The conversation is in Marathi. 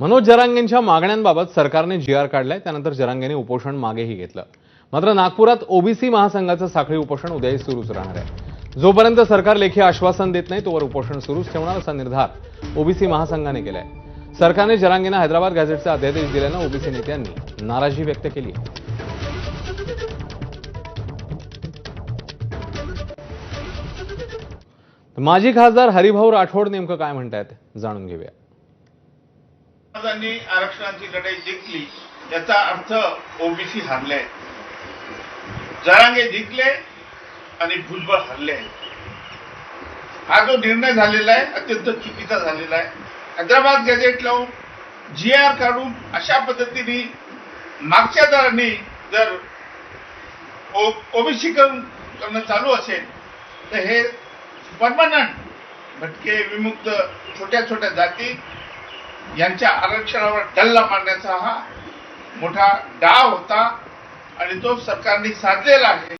मनोज जरांगेंच्या मागण्यांबाबत सरकारने जी आर काढलाय त्यानंतर जरांगेने उपोषण मागेही घेतलं. मात्र नागपुरात ओबीसी महासंघाचं साखळी उपोषण उद्याही सुरूच राहणार आहे. जोपर्यंत सरकार लेखी आश्वासन देत नाही तोवर उपोषण सुरूच ठेवणार असा निर्धार ओबीसी महासंघाने केलाय. सरकारने जरांगेंना हैदराबाद गॅझेटचा अध्यादेश दिल्यानं ओबीसी नेत्यांनी नाराजी व्यक्त केली आहे. माजी खासदार हरिभाऊ राठोड नेमकं काय म्हणतायत जाणून घेऊया. समाजांनी आरक्षणाची लढाई जिंकली याचा अर्थ ओबीसी हरले जरांगे जिंकले आणि भुजबळ हरले हा जो निर्णय झालेला आहे अत्यंत चुकीचा झालेला आहे. हैदराबाद गॅजेट लावून जी आर काढून अशा पद्धतीने मागच्या दरांनी जर ओबीसी करणं चालू असेल तर हे परमनंट भटके विमुक्त छोट्या छोट्या जाती यांच्या आरक्षणावर डल्ला मारण्याचा हा मोठा डाव होता आणि तो सरकारने साधलेला आहे.